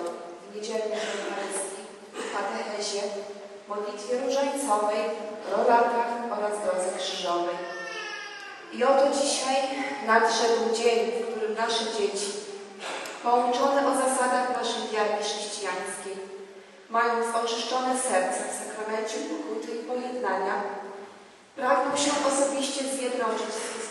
udział w niedzielnej Eucharystii, katechezie, modlitwie różańcowej, rolatach oraz drodze krzyżowej. I oto dzisiaj nadszedł dzień, w którym nasze dzieci, pouczone o zasadach naszej wiary chrześcijańskiej, mając oczyszczone serca w sakramencie pokuty i pojednania, pragną się osobiście zjednoczyć z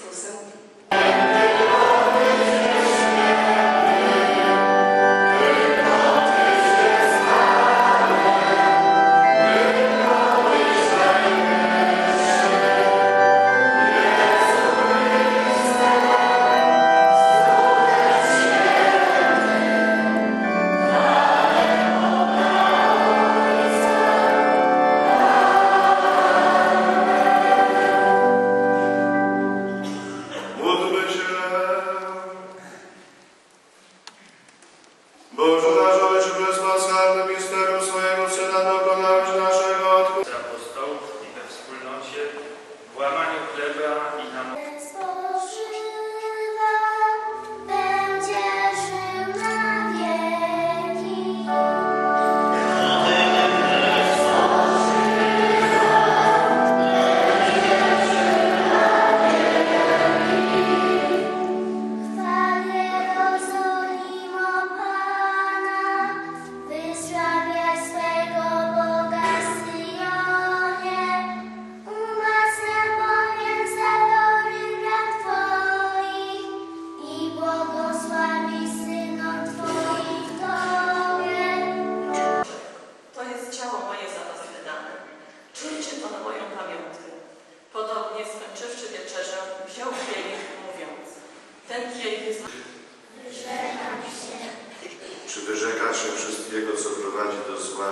prowadzi do zła,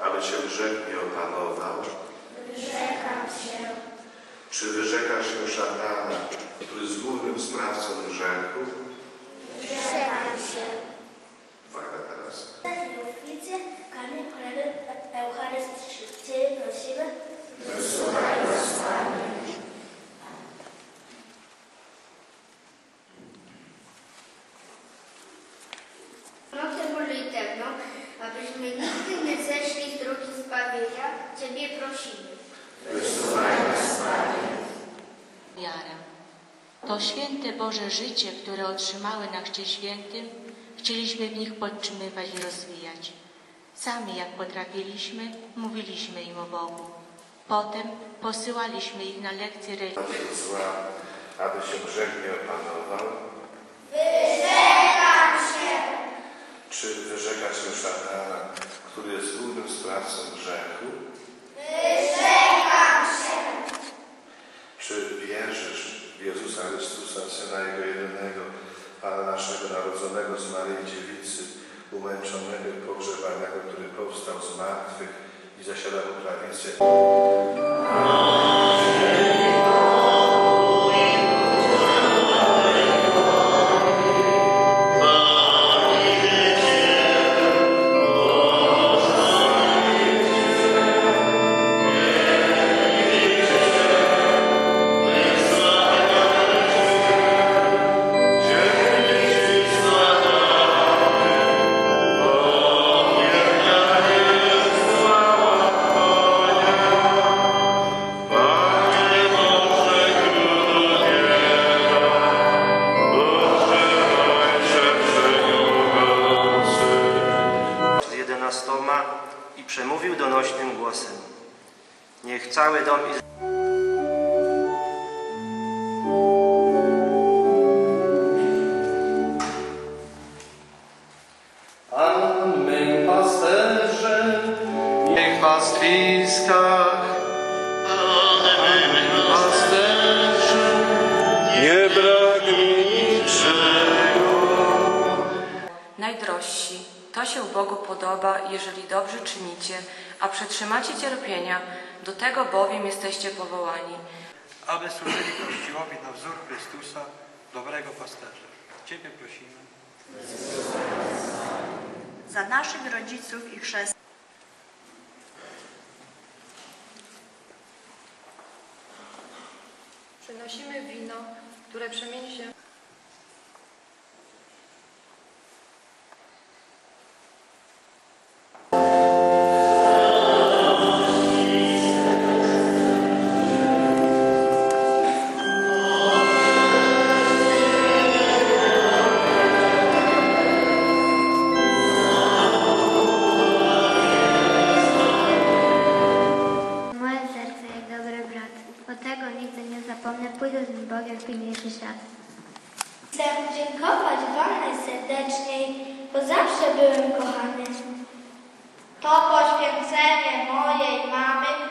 aby cię grzech nie opanował? Wyrzekam się. Czy wyrzekasz się szatana, który jest głównym sprawcą grzechu? Wyrzekam abyśmy nigdy nie zeszli z drogi zbawienia, Ciebie prosimy. wiarę. To święte Boże życie, które otrzymały na Chrzcie Świętym, chcieliśmy w nich podtrzymywać i rozwijać. Sami, jak potrafiliśmy, mówiliśmy im o Bogu. Potem posyłaliśmy ich na lekcje religii. zła, aby się grzech nie opanował? Czy wyrzekasz się szatana, który jest głównym sprawcą grzechu? Czy wierzysz w Jezusa Chrystusa, Syna Jego jedynego, Pana naszego narodzonego z Maryi Dziewicy, umęczonego i pogrzebanego, który powstał z martwych i zasiada po prawicy? Jedenastoma i przemówił donośnym głosem. Niech cały dom Izraela. Najdrożsi, to się Bogu podoba, jeżeli dobrze czynicie, a przetrzymacie cierpienia, do tego bowiem jesteście powołani. aby służyli Kościołowi na wzór Chrystusa, dobrego pasterza. Ciebie prosimy. za naszych rodziców i chrzest. Przynosimy wino, które przemieni się Chcę dziękować Wam najserdeczniej, bo zawsze byłem kochany. To poświęcenie mojej mamy